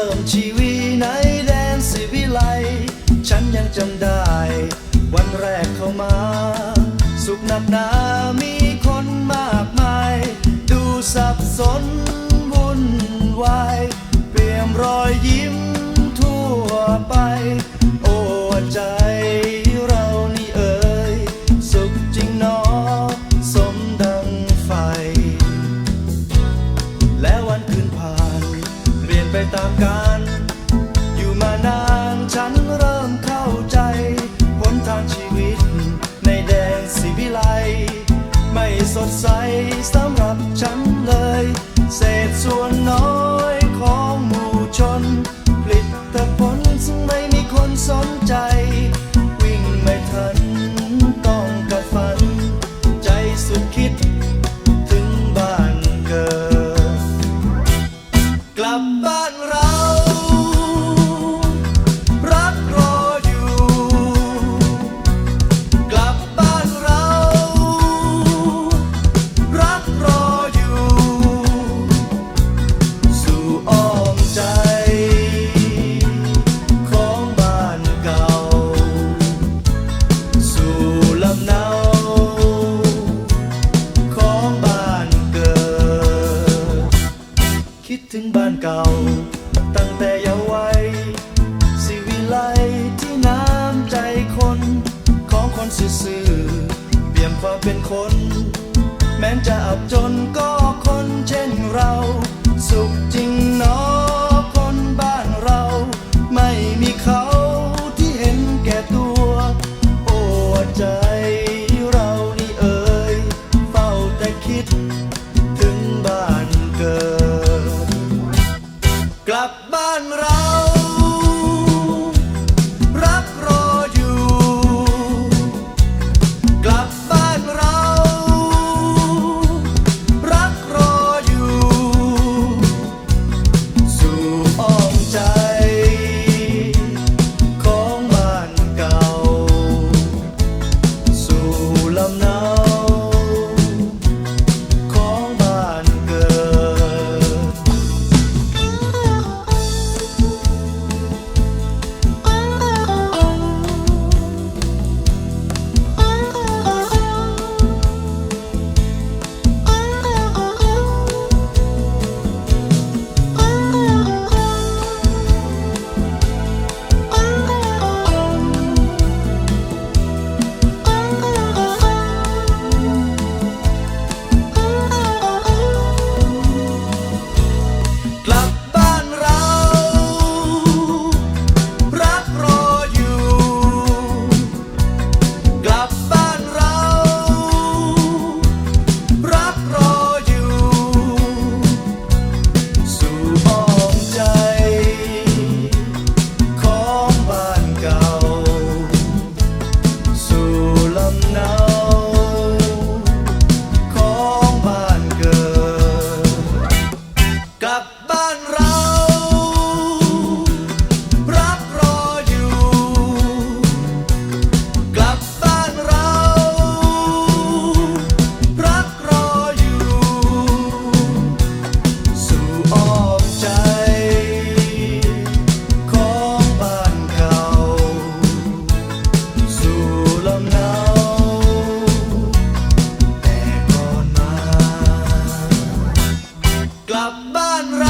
ริ่มชีวิตในแดนสิวิไล ฉันยังจำได้ วันแรกเข้ามา สุขหนักหนามีคนมากมาย ดูสับสนวุ่นวาย เปลี่ยมรอยยิ้ม ดใสสำ ตั้งแต่เยาวัยสิวิไลที่น้ำใจคน ของคนซื่อเปี่ยมความเป็นคน แม้จะอับจนก็คนเช่นเรา สุขจริงเนาะ ลับบ้านเรา